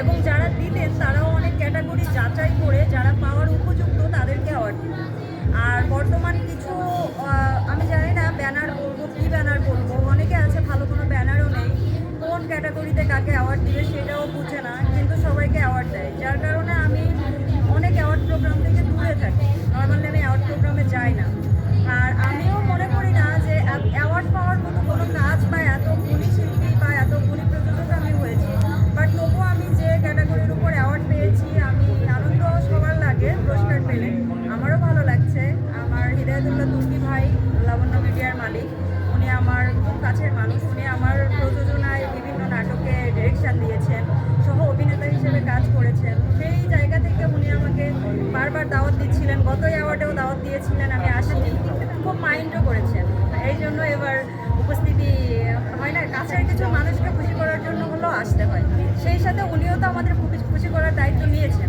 এবং যারা দিলেন তারাও অনেক ক্যাটাগরি যাচাই করে যারা পাওয়ার উপযুক্ত তাদেরকে অ্যাওয়ার্ড দিত আর বর্তমান কিছু আমি জানি না ব্যানার বলব, কী ব্যানার বলব? অনেকে আছে, ভালো কোনো ব্যানারও নেই। কোন ক্যাটাগরিতে কাকে অ্যাওয়ার্ড দিবে সেটাও বুঝে না, কিন্তু সবাইকে অ্যাওয়ার্ড দেয়। হৃদয়তুল্লাহ তুর্কি ভাই, লাবণ্য মিডিয়ার মালিক। উনি আমার খুব কাছের মানুষ। উনি আমার প্রযোজনায় বিভিন্ন নাটকে ডিরেকশন দিয়েছেন, সহ অভিনেতা হিসেবে কাজ করেছেন। সেই জায়গা থেকে উনি আমাকে বারবার দাওয়াত দিচ্ছিলেন। গত অ্যাওয়ার্ডেও দাওয়াত দিয়েছিলেন, আমি আসিনি। খুব মাইন্ডও করেছেন। এই জন্য এবার উপস্থিতি হয় না। কাছের কিছু মানুষকে খুশি করার জন্য হলেও আসতে হয়। সেই সাথে উনিও তো আমাদের খুশি করার দায়িত্ব নিয়েছেন।